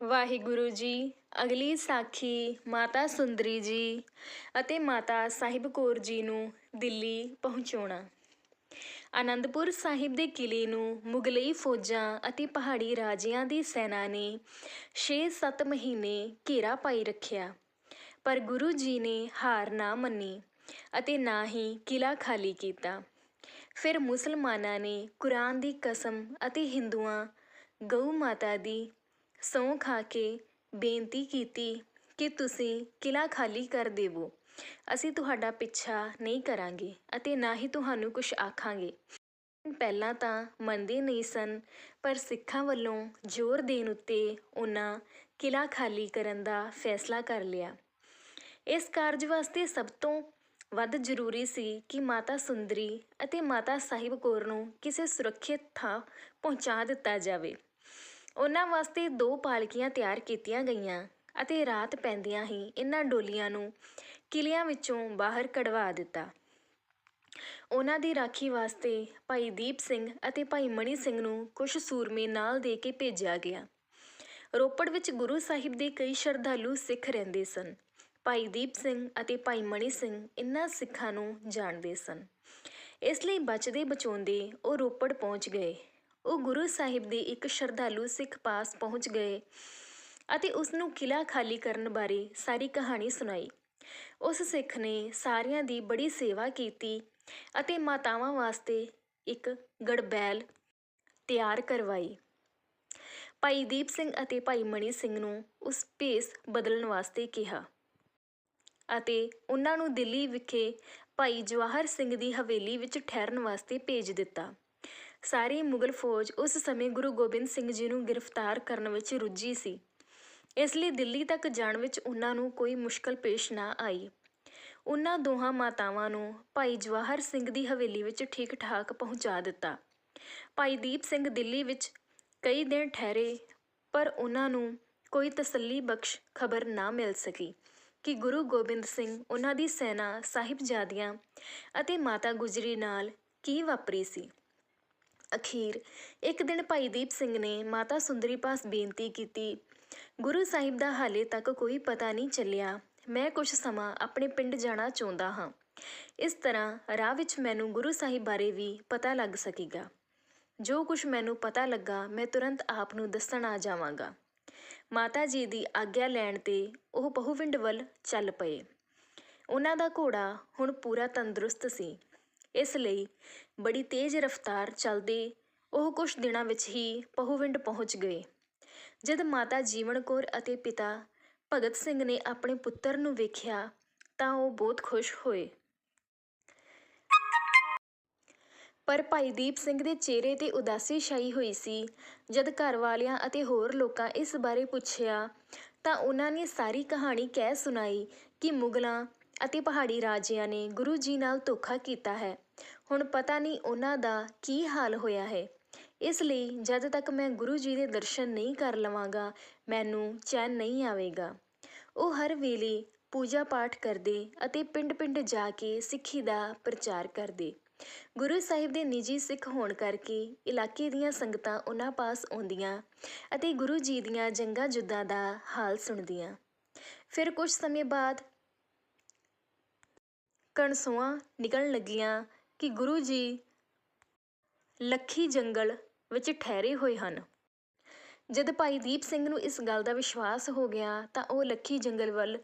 ਵਾਹਿਗੁਰੂ ਜੀ, ਅਗਲੀ ਸਾਖੀ ਮਾਤਾ ਸੁੰਦਰੀ ਜੀ ਅਤੇ ਮਾਤਾ ਸਾਹਿਬ ਕੌਰ ਜੀ ਨੂੰ ਦਿੱਲੀ ਪਹੁੰਚਾਉਣਾ। ਆਨੰਦਪੁਰ ਸਾਹਿਬ ਦੇ ਕਿਲੇ ਨੂੰ ਮੁਗਲਈ ਫੌਜਾਂ ਅਤੇ ਪਹਾੜੀ ਰਾਜਿਆਂ ਦੀ ਸੈਨਾ ਨੇ 6-7 ਮਹੀਨੇ ਘੇਰਾ ਪਾਈ ਰੱਖਿਆ, ਪਰ ਗੁਰੂ ਜੀ ਨੇ ਹਾਰ ਨਾ ਮੰਨੀ ਅਤੇ ਨਾ ਹੀ ਕਿਲਾ ਖਾਲੀ ਕੀਤਾ। ਫਿਰ ਮੁਸਲਮਾਨਾਂ ਨੇ ਕੁਰਾਨ ਦੀ ਕਸਮ ਅਤੇ ਹਿੰਦੂਆਂ ਗਊ ਮਾਤਾ ਦੀ ਸਹੁੰ ਖਾ ਕੇ ਬੇਨਤੀ ਕੀਤੀ ਕਿ ਤੁਸੀਂ ਕਿਲ੍ਹਾ ਖਾਲੀ ਕਰ ਦੇਵੋ। ਅਸੀਂ ਤੁਹਾਡਾ ਪਿੱਛਾ ਨਹੀਂ ਕਰਾਂਗੇ ਅਤੇ ਨਾ ਹੀ ਤੁਹਾਨੂੰ ਕੁਝ ਆਖਾਂਗੇ। ਪਹਿਲਾਂ ਤਾਂ ਮੰਨਦੇ ਨਹੀਂ ਸਨ, ਪਰ ਸਿੱਖਾਂ ਵੱਲੋਂ ਜ਼ੋਰ ਦੇਣ ਉੱਤੇ ਉਹਨਾਂ ਕਿਲ੍ਹਾ ਖਾਲੀ ਕਰਨ ਦਾ ਫੈਸਲਾ ਕਰ ਲਿਆ। ਇਸ ਕਾਰਜ ਵਾਸਤੇ ਸਭ ਤੋਂ ਵੱਧ ਜ਼ਰੂਰੀ ਸੀ ਕਿ ਮਾਤਾ ਸੁੰਦਰੀ ਅਤੇ ਮਾਤਾ ਸਾਹਿਬ ਕੌਰ ਨੂੰ ਕਿਸੇ ਸੁਰੱਖਿਅਤ ਥਾਂ ਪਹੁੰਚਾ ਦਿੱਤਾ ਜਾਵੇ। ਉਹਨਾਂ ਵਾਸਤੇ ਦੋ ਪਾਲਕੀਆਂ ਤਿਆਰ ਕੀਤੀਆਂ ਗਈਆਂ ਅਤੇ ਰਾਤ ਪੈਂਦਿਆਂ ਹੀ ਇਹਨਾਂ ਡੋਲੀਆਂ ਨੂੰ ਕਿਲਿਆਂ ਵਿੱਚੋਂ ਬਾਹਰ ਕਢਵਾ ਦਿੱਤਾ। ਉਹਨਾਂ ਦੀ ਰਾਖੀ ਵਾਸਤੇ ਭਾਈ ਦੀਪ ਸਿੰਘ ਅਤੇ ਭਾਈ ਮਣੀ ਸਿੰਘ ਨੂੰ ਕੁਝ ਸੂਰਮੇ ਨਾਲ ਦੇ ਕੇ ਭੇਜਿਆ ਗਿਆ। ਰੋਪੜ ਵਿੱਚ ਗੁਰੂ ਸਾਹਿਬ ਦੇ ਕਈ ਸ਼ਰਧਾਲੂ ਸਿੱਖ ਰਹਿੰਦੇ ਸਨ। ਭਾਈ ਦੀਪ ਸਿੰਘ ਅਤੇ ਭਾਈ ਮਣੀ ਸਿੰਘ ਇਨ੍ਹਾਂ ਸਿੱਖਾਂ ਨੂੰ ਜਾਣਦੇ ਸਨ। ਇਸ ਲਈ ਬਚਦੇ ਬਚਾਉਂਦੇ ਉਹ ਰੋਪੜ ਪਹੁੰਚ ਗਏ। ਉਹ ਗੁਰੂ ਸਾਹਿਬ ਦੇ ਇੱਕ ਸ਼ਰਧਾਲੂ ਸਿੱਖ ਪਾਸ ਪਹੁੰਚ ਗਏ ਅਤੇ ਉਸ ਨੂੰ ਕਿਲਾ ਖਾਲੀ ਕਰਨ ਬਾਰੇ ਸਾਰੀ ਕਹਾਣੀ ਸੁਣਾਈ। ਉਸ ਸਿੱਖ ਨੇ ਸਾਰਿਆਂ ਦੀ ਬੜੀ ਸੇਵਾ ਕੀਤੀ ਅਤੇ ਮਾਤਾਵਾਂ ਵਾਸਤੇ ਇੱਕ ਗੜਬੈਲ ਤਿਆਰ ਕਰਵਾਈ। ਭਾਈ ਦੀਪ ਸਿੰਘ ਅਤੇ ਭਾਈ ਮਣੀ ਸਿੰਘ ਨੂੰ ਉਸ ਭੇਸ ਬਦਲਣ ਵਾਸਤੇ ਕਿਹਾ ਅਤੇ ਉਹਨਾਂ ਨੂੰ ਦਿੱਲੀ ਵਿਖੇ ਭਾਈ ਜਵਾਹਰ ਸਿੰਘ ਦੀ ਹਵੇਲੀ ਵਿੱਚ ਠਹਿਰਨ ਵਾਸਤੇ ਭੇਜ ਦਿੱਤਾ। ਸਾਰੀ ਮੁਗਲ ਫੌਜ ਉਸ ਸਮੇਂ ਗੁਰੂ ਗੋਬਿੰਦ ਸਿੰਘ ਜੀ ਨੂੰ ਗ੍ਰਿਫਤਾਰ ਕਰਨ ਵਿੱਚ ਰੁੱਝੀ ਸੀ। ਇਸ ਲਈ ਦਿੱਲੀ ਤੱਕ ਜਾਣ ਵਿੱਚ ਉਹਨਾਂ ਨੂੰ ਕੋਈ ਮੁਸ਼ਕਲ ਪੇਸ਼ ਨਾ ਆਈ। ਉਹਨਾਂ ਦੋਹਾਂ ਮਾਤਾਵਾਂ ਨੂੰ ਭਾਈ ਜਵਾਹਰ ਸਿੰਘ ਦੀ ਹਵੇਲੀ ਵਿੱਚ ਠੀਕ ਠਾਕ ਪਹੁੰਚਾ ਦਿੱਤਾ। ਭਾਈ ਦੀਪ ਸਿੰਘ ਦਿੱਲੀ ਵਿੱਚ ਕਈ ਦਿਨ ਠਹਿਰੇ, ਪਰ ਉਹਨਾਂ ਨੂੰ ਕੋਈ ਤਸੱਲੀ ਬਖਸ਼ ਖਬਰ ਨਾ ਮਿਲ ਸਕੀ ਕਿ ਗੁਰੂ ਗੋਬਿੰਦ ਸਿੰਘ ਉਹਨਾਂ ਦੀ ਸੈਨਾ ਸਾਹਿਬਜ਼ਾਦਿਆਂ ਅਤੇ ਮਾਤਾ ਗੁਜਰੀ ਨਾਲ ਕੀ ਵਾਪਰੀ ਸੀ। ਅਖੀਰ। ਇੱਕ ਦਿਨ ਭਾਈ ਦੀਪ ਸਿੰਘ ਨੇ ਮਾਤਾ ਸੁੰਦਰੀ ਪਾਸ ਬੇਨਤੀ ਕੀਤੀ, ਗੁਰੂ ਸਾਹਿਬ ਦਾ ਹਾਲੇ ਤੱਕ ਕੋਈ ਪਤਾ ਨਹੀਂ ਚੱਲਿਆ। ਮੈਂ ਕੁਝ ਸਮਾਂ ਆਪਣੇ ਪਿੰਡ ਜਾਣਾ ਚਾਹੁੰਦਾ ਹਾਂ। ਇਸ ਤਰ੍ਹਾਂ ਰਾਹ ਵਿੱਚ ਮੈਨੂੰ ਗੁਰੂ ਸਾਹਿਬ ਬਾਰੇ ਵੀ ਪਤਾ ਲੱਗ ਸਕੇਗਾ। ਜੋ ਕੁਝ ਮੈਨੂੰ ਪਤਾ ਲੱਗਾ, ਮੈਂ ਤੁਰੰਤ ਆਪ ਨੂੰ ਦੱਸਣ ਆ ਜਾਵਾਂਗਾ ਮਾਤਾ ਜੀ ਦੀ ਆਗਿਆ ਲੈਣ ਤੇ ਉਹ ਬਹੁਵਿੰਡ ਵੱਲ ਚੱਲ ਪਏ। ਉਹਨਾਂ ਦਾ ਘੋੜਾ ਹੁਣ ਪੂਰਾ ਤੰਦਰੁਸਤ ਸੀ। ਇਸ ਲਈ ਬੜੀ ਤੇਜ਼ ਰਫ਼ਤਾਰ ਚੱਲਦੇ ਉਹ ਕੁਝ ਦਿਨਾਂ ਵਿੱਚ ਹੀ ਪਹੂਵਿੰਡ ਪਹੁੰਚ ਗਏ। ਜਦ ਮਾਤਾ ਜੀਵਨ ਕੌਰ ਅਤੇ ਪਿਤਾ ਭਗਤ ਸਿੰਘ ਨੇ ਆਪਣੇ ਪੁੱਤਰ ਨੂੰ ਵੇਖਿਆ ਤਾਂ ਉਹ ਬਹੁਤ ਖੁਸ਼ ਹੋਏ। ਪਰ ਭਾਈ ਦੀਪ ਸਿੰਘ ਦੇ ਚਿਹਰੇ ਤੇ ਉਦਾਸੀ ਛਾਈ ਹੋਈ ਸੀ। ਜਦ ਘਰ ਵਾਲਿਆਂ ਅਤੇ ਹੋਰ ਲੋਕਾਂ ਇਸ ਬਾਰੇ ਪੁੱਛਿਆ ਤਾਂ ਉਹਨਾਂ ਨੇ ਸਾਰੀ ਕਹਾਣੀ ਕਹਿ ਸੁਣਾਈ ਕਿ ਮੁਗਲਾਂ ਅਤੇ ਪਹਾੜੀ ਰਾਜਿਆਂ ਨੇ ਗੁਰੂ ਜੀ ਨਾਲ ਧੋਖਾ ਕੀਤਾ ਹੈ। ਹੁਣ ਪਤਾ ਨਹੀਂ ਉਹਨਾਂ ਦਾ ਕੀ ਹਾਲ ਹੋਇਆ ਹੈ। ਇਸ ਲਈ ਜਦ ਤੱਕ ਮੈਂ ਗੁਰੂ ਜੀ ਦੇ ਦਰਸ਼ਨ ਨਹੀਂ ਕਰ ਲਵਾਂਗਾ, ਮੈਨੂੰ ਚੈਨ ਨਹੀਂ ਆਵੇਗਾ। ਉਹ ਹਰ ਵੇਲੇ ਪੂਜਾ ਪਾਠ ਕਰਦੇ ਅਤੇ ਪਿੰਡ-ਪਿੰਡ ਜਾ ਕੇ ਸਿੱਖੀ ਦਾ ਪ੍ਰਚਾਰ ਕਰਦੇ। ਗੁਰੂ ਸਾਹਿਬ ਦੇ ਨਿੱਜੀ ਸਿੱਖ ਹੋਣ ਕਰਕੇ ਇਲਾਕੇ ਦੀਆਂ ਸੰਗਤਾਂ ਉਹਨਾਂ ਪਾਸ ਆਉਂਦੀਆਂ ਅਤੇ ਗੁਰੂ ਜੀ ਦੀਆਂ ਜੰਗਾਂ ਜੁੱਦਾਂ ਦਾ ਹਾਲ ਸੁਣਦੀਆਂ। ਫਿਰ ਕੁਝ ਸਮੇਂ ਬਾਅਦ ਕਣਸੂਆਂ ਨਿਕਲਣ ਲੱਗੀਆਂ ਕਿ ਗੁਰੂ ਜੀ ਲੱਖੀ ਜੰਗਲ ਵਿੱਚ ਠਹਿਰੇ ਹੋਏ ਹਨ। ਜਦ ਭਾਈ ਦੀਪ ਸਿੰਘ ਨੂੰ ਇਸ ਗੱਲ ਦਾ ਵਿਸ਼ਵਾਸ ਹੋ ਗਿਆ ਤਾਂ ਉਹ ਲੱਖੀ ਜੰਗਲ ਵੱਲ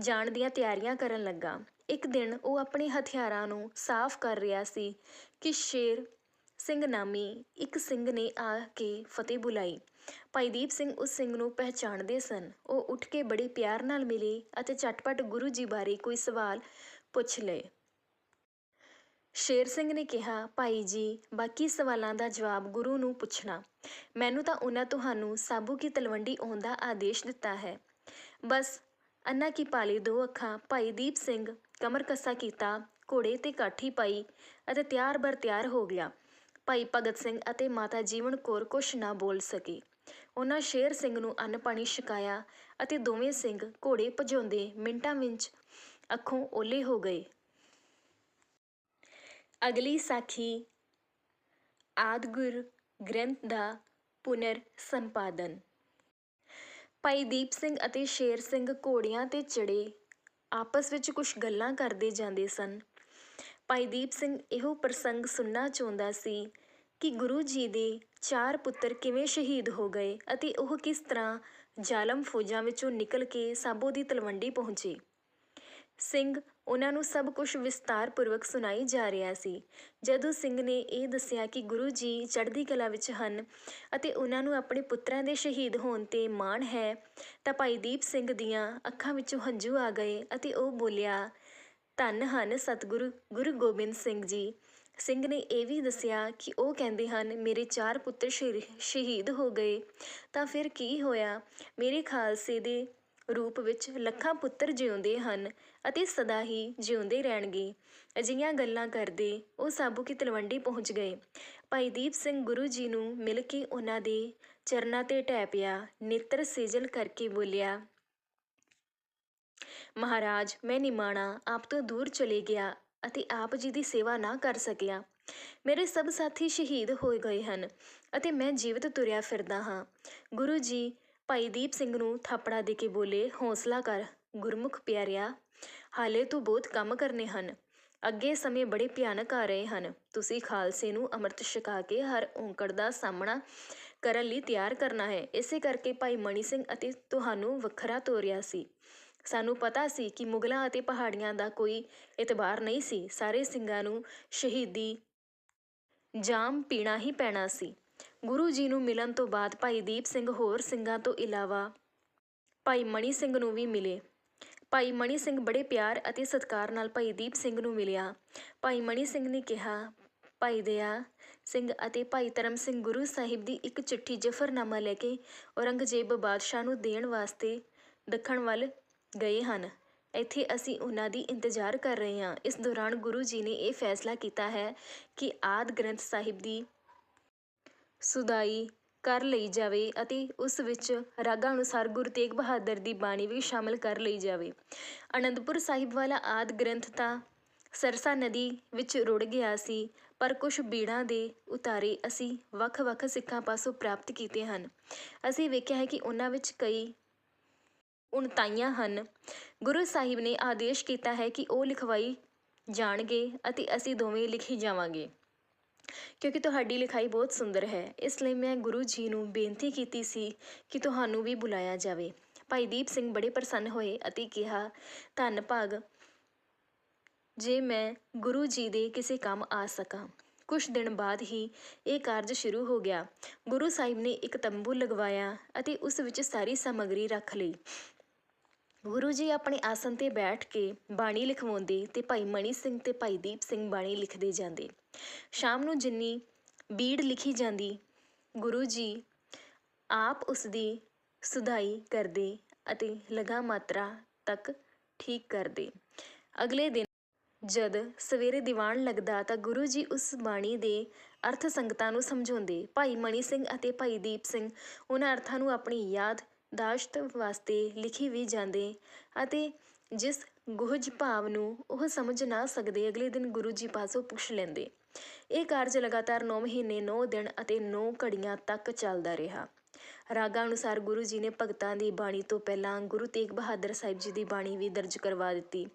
ਜਾਣ ਦੀਆਂ ਤਿਆਰੀਆਂ ਕਰਨ ਲੱਗਾ। ਇੱਕ ਦਿਨ ਉਹ ਆਪਣੇ ਹਥਿਆਰਾਂ ਨੂੰ ਸਾਫ਼ ਕਰ ਰਿਹਾ ਸੀ ਕਿ ਸ਼ੇਰ ਸਿੰਘ ਨਾਮੀ ਇੱਕ ਸਿੰਘ ਨੇ ਆ ਕੇ ਫਤਿਹ ਬੁਲਾਈ। ਭਾਈ ਦੀਪ ਸਿੰਘ ਉਸ ਸਿੰਘ ਨੂੰ ਪਹਿਚਾਣਦੇ ਸਨ। ਉਹ ਉੱਠ ਕੇ ਬੜੇ ਪਿਆਰ ਨਾਲ ਮਿਲੇ ਅਤੇ ਝਟਪਟ ਗੁਰੂ ਜੀ ਬਾਰੇ ਕੋਈ ਸਵਾਲ ਪੁੱਛ ਲਏ। ਸ਼ੇਰ ਸਿੰਘ ਨੇ ਕਿਹਾ, ਭਾਈ ਜੀ, ਬਾਕੀ ਸਵਾਲਾਂ ਦਾ ਜਵਾਬ ਗੁਰੂ ਨੂੰ ਪੁੱਛਣਾ। ਮੈਨੂੰ ਤਾਂ ਉਹਨਾਂ ਤੁਹਾਨੂੰ ਸਾਬੂ ਕੀ ਤਲਵੰਡੀ ਆਉਣ ਆਦੇਸ਼ ਦਿੱਤਾ ਹੈ। ਬਸ, ਅੰਨਾ ਕੀ ਪਾਲੀ ਦੋ ਅੱਖਾਂ, ਭਾਈ ਦੀਪ ਸਿੰਘ ਕਮਰ ਕੱਸਾ ਕੀਤਾ, ਘੋੜੇ ਤੇ ਕਾਠੀ ਪਾਈ ਅਤੇ ਤਿਆਰ ਬਰ ਤਿਆਰ ਹੋ ਗਿਆ। ਭਾਈ ਭਗਤ ਸਿੰਘ ਅਤੇ ਮਾਤਾ ਜੀਵਨ ਕੌਰ ਕੁਛ ਨਾ ਬੋਲ ਸਕੇ। ਉਹਨਾਂ ਸ਼ੇਰ ਸਿੰਘ ਨੂੰ ਅੰਨ ਪਾਣੀ ਛਕਾਇਆ ਅਤੇ ਦੋਵੇਂ ਸਿੰਘ ਘੋੜੇ ਭਜਾਉਂਦੇ ਮਿੰਟਾਂ ਵਿੱਚ ਅੱਖੋਂ ਓਲੇ ਹੋ ਗਏ। ਅਗਲੀ ਸਾਖੀ ਆਦਿ ਗੁਰ ਗ੍ਰੰਥ ਦਾ ਪੁਨਰ ਸੰਪਾਦਨ। ਭਾਈ ਦੀਪ ਸਿੰਘ ਅਤੇ ਸ਼ੇਰ ਸਿੰਘ ਘੋੜਿਆਂ ਤੇ ਚੜੇ ਆਪਸ ਵਿੱਚ ਕੁਝ ਗੱਲਾਂ ਕਰਦੇ ਜਾਂਦੇ ਸਨ। ਭਾਈ ਦੀਪ ਸਿੰਘ ਇਹੋ ਪ੍ਰਸੰਗ ਸੁਣਨਾ ਚਾਹੁੰਦਾ ਸੀ ਕਿ ਗੁਰੂ ਜੀ ਦੇ ਚਾਰ ਪੁੱਤਰ ਕਿਵੇਂ ਸ਼ਹੀਦ ਹੋ ਗਏ ਅਤੇ ਉਹ ਕਿਸ ਤਰ੍ਹਾਂ ਜ਼ਾਲਮ ਫੌਜਾਂ ਵਿੱਚੋਂ ਨਿਕਲ ਕੇ ਸਾਬੋ ਦੀ ਤਲਵੰਡੀ ਪਹੁੰਚੇ। ਸਿੰਘ ਉਹਨਾਂ ਨੂੰ ਸਭ ਕੁਝ ਵਿਸਤਾਰਪੂਰਵਕ ਸੁਣਾਈ ਜਾ ਰਿਹਾ ਸੀ। ਜਦੋਂ ਸਿੰਘ ਨੇ ਇਹ ਦੱਸਿਆ ਕਿ ਗੁਰੂ ਜੀ ਚੜ੍ਹਦੀ ਕਲਾ ਵਿੱਚ ਹਨ ਅਤੇ ਉਹਨਾਂ ਨੂੰ ਆਪਣੇ ਪੁੱਤਰਾਂ ਦੇ ਸ਼ਹੀਦ ਹੋਣ ਤੇ ਮਾਣ ਹੈ, ਤਾਂ ਭਾਈ ਦੀਪ ਸਿੰਘ ਦੀਆਂ ਅੱਖਾਂ ਵਿੱਚੋਂ ਹੰਝੂ ਆ ਗਏ ਅਤੇ ਉਹ ਬੋਲਿਆ, ਧੰਨ ਹਨ ਸਤਿਗੁਰੂ, ਗੁਰੂ ਗੋਬਿੰਦ ਸਿੰਘ ਜੀ। ਸਿੰਘ ਨੇ ਇਹ ਵੀ ਦੱਸਿਆ ਕਿ ਉਹ ਕਹਿੰਦੇ ਹਨ, ਮੇਰੇ ਚਾਰ ਪੁੱਤਰ ਸ਼ਹੀਦ- ਸ਼ਹੀਦ ਹੋ ਗਏ, ਤਾਂ ਫਿਰ ਕੀ ਹੋਇਆ? ਮੇਰੇ ਖਾਲਸੇ ਦੇ ਰੂਪ ਵਿੱਚ ਲੱਖਾਂ ਪੁੱਤਰ ਜਿਉਂਦੇ ਹਨ ਅਤੇ ਸਦਾ ਹੀ ਜਿਉਂਦੇ ਰਹਿਣਗੇ। ਅਜਿਹੀਆਂ ਗੱਲਾਂ ਕਰਦੇ ਉਹ ਸਾਬੂ ਕੀ ਤਲਵੰਡੀ ਪਹੁੰਚ ਗਏ। ਭਾਈ ਦੀਪ ਸਿੰਘ ਗੁਰੂ ਜੀ ਨੂੰ ਮਿਲ ਕੇ ਉਹਨਾਂ ਦੇ ਚਰਨਾਂ ਤੇ ਟਹਿ ਪਿਆ ਨੇਤਰ ਸੇਜਲ ਕਰਕੇ ਬੋਲਿਆ, ਮਹਾਰਾਜ, ਮੈਂ ਨਿਮਾਣਾ, ਆਪ ਤੋਂ ਦੂਰ ਚਲੇ ਗਿਆ ਅਤੇ ਆਪ ਜੀ ਦੀ ਸੇਵਾ ਨਾ ਕਰ ਸਕਿਆ। ਮੇਰੇ ਸਭ ਸਾਥੀ ਸ਼ਹੀਦ ਹੋ ਗਏ ਹਨ ਅਤੇ ਮੈਂ ਜੀਵਤ ਤੁਰਿਆ ਫਿਰਦਾ ਹਾਂ। ਗੁਰੂ ਜੀ ਭਾਈ ਦੀਪ ਸਿੰਘ ਨੂੰ ਥਾਪੜਾ ਦੇ ਕੇ ਬੋਲੇ, ਹੌਸਲਾ ਕਰ, ਗੁਰਮੁਖ ਪਿਆਰਿਆ, ਹਾਲੇ ਤੂੰ ਬਹੁਤ ਕੰਮ ਕਰਨੇ ਹਨ। ਅੱਗੇ ਸਮੇਂ ਬੜੇ ਭਿਆਨਕ ਆ ਰਹੇ ਹਨ। ਤੁਸੀਂ ਖਾਲਸੇ ਨੂੰ ਅੰਮ੍ਰਿਤ ਛਕਾ ਕੇ ਹਰ ਔਂਕੜ ਦਾ ਸਾਹਮਣਾ ਕਰਨ ਲਈ ਤਿਆਰ ਕਰਨਾ ਹੈ। ਇਸੇ ਕਰਕੇ ਭਾਈ ਮਣੀ ਸਿੰਘ ਅਤੇ ਤੁਹਾਨੂੰ ਵੱਖਰਾ ਤੋਰਿਆ ਸੀ। ਸਾਨੂੰ ਪਤਾ ਸੀ ਕਿ ਮੁਗਲਾਂ ਅਤੇ ਪਹਾੜੀਆਂ ਦਾ ਕੋਈ ਇਤਬਾਰ ਨਹੀਂ ਸੀ। ਸਾਰੇ ਸਿੰਘਾਂ ਨੂੰ ਸ਼ਹੀਦੀ ਜਾਮ ਪੀਣਾ ਹੀ ਪੈਣਾ ਸੀ। ਗੁਰੂ ਜੀ ਨੂੰ ਮਿਲਣ ਤੋਂ ਬਾਅਦ ਭਾਈ ਦੀਪ ਸਿੰਘ ਹੋਰ ਸਿੰਘਾਂ ਤੋਂ ਇਲਾਵਾ ਭਾਈ ਮਣੀ ਸਿੰਘ ਨੂੰ ਵੀ ਮਿਲੇ। ਭਾਈ ਮਣੀ ਸਿੰਘ ਬੜੇ ਪਿਆਰ ਅਤੇ ਸਤਿਕਾਰ ਨਾਲ ਭਾਈ ਦੀਪ ਸਿੰਘ ਨੂੰ ਮਿਲਿਆ। ਭਾਈ ਮਣੀ ਸਿੰਘ ਨੇ ਕਿਹਾ, ਭਾਈ ਦਇਆ ਸਿੰਘ ਅਤੇ ਭਾਈ ਧਰਮ ਸਿੰਘ ਗੁਰੂ ਸਾਹਿਬ ਦੀ ਇੱਕ ਚਿੱਠੀ ਜਫਰਨਾਮਾ ਲੈ ਕੇ ਔਰੰਗਜ਼ੇਬ ਬਾਦਸ਼ਾਹ ਨੂੰ ਦੇਣ ਵਾਸਤੇ ਦੱਖਣ ਵੱਲ ਗਏ ਹਨ। ਇੱਥੇ ਅਸੀਂ ਉਹਨਾਂ ਦੀ ਇੰਤਜ਼ਾਰ ਕਰ ਰਹੇ ਹਾਂ। ਇਸ ਦੌਰਾਨ ਗੁਰੂ ਜੀ ਨੇ ਇਹ ਫੈਸਲਾ ਕੀਤਾ ਹੈ ਕਿ ਆਦ ਗ੍ਰੰਥ ਸਾਹਿਬ ਦੀ ਸੁਦਾਈ ਕਰ ਲਈ ਜਾਵੇ ਅਤੇ ਉਸ ਵਿੱਚ ਰਾਗਾਂ ਅਨੁਸਾਰ ਗੁਰੂ ਤੇਗ ਬਹਾਦਰ ਦੀ ਬਾਣੀ ਵੀ ਸ਼ਾਮਲ ਕਰ ਲਈ ਜਾਵੇ। ਅਨੰਦਪੁਰ ਸਾਹਿਬ ਵਾਲਾ ਆਦ ਗ੍ਰੰਥ ਤਾਂ ਸਰਸਾ ਨਦੀ ਵਿੱਚ ਰੁੜ ਗਿਆ ਸੀ, ਪਰ ਕੁਝ ਬੀੜਾਂ ਦੇ ਉਤਾਰੇ ਅਸੀਂ ਵੱਖ-ਵੱਖ ਸਿੱਖਾਂ ਪਾਸੋਂ ਪ੍ਰਾਪਤ ਕੀਤੇ ਹਨ। ਅਸੀਂ ਵੇਖਿਆ ਹੈ ਕਿ ਉਹਨਾਂ ਵਿੱਚ ਕਈ ਉਣਤਾਈਆਂ ਹਨ। ਗੁਰੂ ਸਾਹਿਬ ਨੇ ਆਦੇਸ਼ ਕੀਤਾ ਹੈ ਕਿ ਉਹ ਲਿਖਵਾਈ ਜਾਣਗੇ ਅਤੇ ਅਸੀਂ ਦੋਵੇਂ ਲਿਖੀ ਜਾਵਾਂਗੇ। ਕਿਉਂਕਿ ਤੁਹਾਡੀ ਲਿਖਾਈ ਬਹੁਤ ਸੁੰਦਰ ਹੈ। ਇਸ ਲਈ ਮੈਂ ਗੁਰੂ ਜੀ ਨੂੰ ਬੇਨਤੀ ਕੀਤੀ ਸੀ ਕਿ ਤੁਹਾਨੂੰ ਵੀ ਬੁਲਾਇਆ ਜਾਵੇ। ਭਾਈ ਦੀਪ ਸਿੰਘ ਬੜੇ ਪ੍ਰਸੰਨ ਹੋਏ ਅਤੇ ਕਿਹਾ, ਧੰਨ ਭਾਗ, ਜੇ ਮੈਂ ਗੁਰੂ ਜੀ ਦੇ ਕਿਸੇ ਕੰਮ ਆ ਸਕਾਂ। ਕੁਝ ਦਿਨ ਬਾਅਦ ਹੀ ਇਹ ਕਾਰਜ ਸ਼ੁਰੂ ਹੋ ਗਿਆ। ਗੁਰੂ ਸਾਹਿਬ ਨੇ ਇੱਕ ਤੰਬੂ ਲਗਵਾਇਆ ਅਤੇ ਉਸ ਵਿੱਚ ਸਾਰੀ ਸਮੱਗਰੀ ਰੱਖ ਲਈ। ਗੁਰੂ ਜੀ ਆਪਣੇ ਆਸਨ ਤੇ ਬੈਠ ਕੇ ਬਾਣੀ ਲਿਖਵਾਉਂਦੇ ਤੇ ਭਾਈ ਮਣੀ ਸਿੰਘ ਤੇ ਭਾਈ ਦੀਪ ਸਿੰਘ ਬਾਣੀ ਲਿਖਦੇ ਜਾਂਦੇ। ਸ਼ਾਮ ਨੂੰ ਜਿੰਨੀ ਬੀੜ ਲਿਖੀ ਜਾਂਦੀ, ਗੁਰੂ ਜੀ ਆਪ ਉਸ ਦੀ ਸੁਧਾਈ ਕਰਦੇ ਅਤੇ ਲਗਾ ਮਾਤਰਾ ਤੱਕ ਠੀਕ ਕਰਦੇ। ਅਗਲੇ ਦਿਨ ਜਦ ਸਵੇਰੇ ਦੀਵਾਨ ਲੱਗਦਾ ਤਾਂ ਗੁਰੂ ਜੀ ਉਸ ਬਾਣੀ ਦੇ ਅਰਥ ਸੰਗਤਾਂ ਨੂੰ ਸਮਝਾਉਂਦੇ। ਭਾਈ ਮਣੀ ਸਿੰਘ ਅਤੇ ਭਾਈ ਦੀਪ ਸਿੰਘ ਉਹਨਾਂ ਅਰਥਾਂ ਨੂੰ ਆਪਣੀ ਯਾਦ ਦਾਸ਼ਤ ਵਾਸਤੇ ਲਿਖੀ ਵੀ ਜਾਂਦੇ ਅਤੇ ਜਿਸ ਗੁਹਜ ਭਾਵ ਨੂੰ ਉਹ ਸਮਝ ਨਾ ਸਕਦੇ, ਅਗਲੇ ਦਿਨ ਗੁਰੂ ਜੀ ਪਾਸੋਂ ਪੁੱਛ ਲੈਂਦੇ। ਇਹ ਕਾਰਜ ਲਗਾਤਾਰ 9 ਮਹੀਨੇ 9 ਦਿਨ ਅਤੇ 9 ਘੜੀਆਂ ਤੱਕ ਚੱਲਦਾ ਰਿਹਾ। ਰਾਗਾਂ ਅਨੁਸਾਰ ਗੁਰੂ ਜੀ ਨੇ ਭਗਤਾਂ ਦੀ ਬਾਣੀ ਤੋਂ ਪਹਿਲਾਂ ਗੁਰੂ ਤੇਗ ਬਹਾਦਰ ਸਾਹਿਬ ਜੀ ਦੀ ਬਾਣੀ ਵੀ ਦਰਜ ਕਰਵਾ ਦਿੱਤੀ।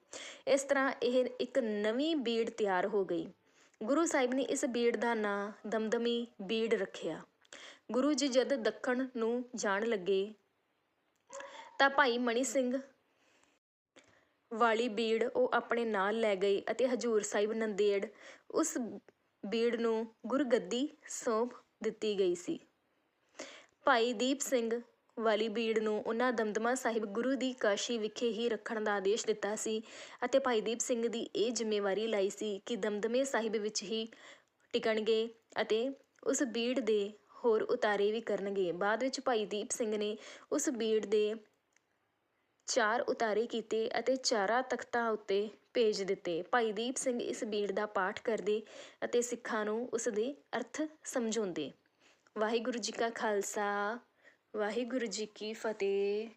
ਇਸ ਤਰ੍ਹਾਂ ਇਹ ਇੱਕ ਨਵੀਂ ਬੀੜ ਤਿਆਰ ਹੋ ਗਈ। ਗੁਰੂ ਸਾਹਿਬ ਨੇ ਇਸ ਬੀੜ ਦਾ ਨਾਂ ਦਮਦਮੀ ਬੀੜ ਰੱਖਿਆ। ਗੁਰੂ ਜੀ ਜਦ ਦੱਖਣ ਨੂੰ ਜਾਣ ਲੱਗੇ ਤਾਂ ਭਾਈ ਮਣੀ ਸਿੰਘ ਵਾਲੀ ਬੀੜ ਉਹ ਆਪਣੇ ਨਾਲ ਲੈ ਗਏ ਅਤੇ ਹਜੂਰ ਸਾਹਿਬ ਨੰਦੇੜ ਉਸ ਬੀੜ ਨੂੰ ਗੁਰਗੱਦੀ ਸੌਂਪ ਦਿੱਤੀ ਗਈ ਸੀ। ਭਾਈ ਦੀਪ ਸਿੰਘ ਵਾਲੀ ਬੀੜ ਨੂੰ ਉਹਨਾਂ ਦਮਦਮਾ ਸਾਹਿਬ ਗੁਰੂ ਦੀ ਕਾਸ਼ੀ ਵਿਖੇ ਹੀ ਰੱਖਣ ਦਾ ਆਦੇਸ਼ ਦਿੱਤਾ ਸੀ ਅਤੇ ਭਾਈ ਦੀਪ ਸਿੰਘ ਦੀ ਇਹ ਜ਼ਿੰਮੇਵਾਰੀ ਲਈ ਸੀ ਕਿ ਦਮਦਮੇ ਸਾਹਿਬ ਵਿੱਚ ਹੀ ਟਿਕਣਗੇ ਅਤੇ ਉਸ ਬੀੜ ਦੇ ਹੋਰ ਉਤਾਰੇ ਵੀ ਕਰਨਗੇ। ਬਾਅਦ ਵਿੱਚ ਭਾਈ ਦੀਪ ਸਿੰਘ ਨੇ ਉਸ ਬੀੜ ਦੇ ਚਾਰ ਉਤਾਰੇ ਕੀਤੇ ਅਤੇ ਚਾਰਾਂ ਤਖਤਾਂ ਉੱਤੇ ਭੇਜ ਦਿੱਤੇ। ਭਾਈ ਦੀਪ ਸਿੰਘ ਇਸ ਬੀੜ ਦਾ ਪਾਠ ਕਰਦੇ ਅਤੇ ਸਿੱਖਾਂ ਨੂੰ ਉਸ ਦੇ ਅਰਥ ਸਮਝਾਉਂਦੇ। ਵਾਹਿਗੁਰੂ ਜੀ ਕਾ ਖਾਲਸਾ, ਵਾਹਿਗੁਰੂ ਜੀ ਕੀ ਫਤਿਹ।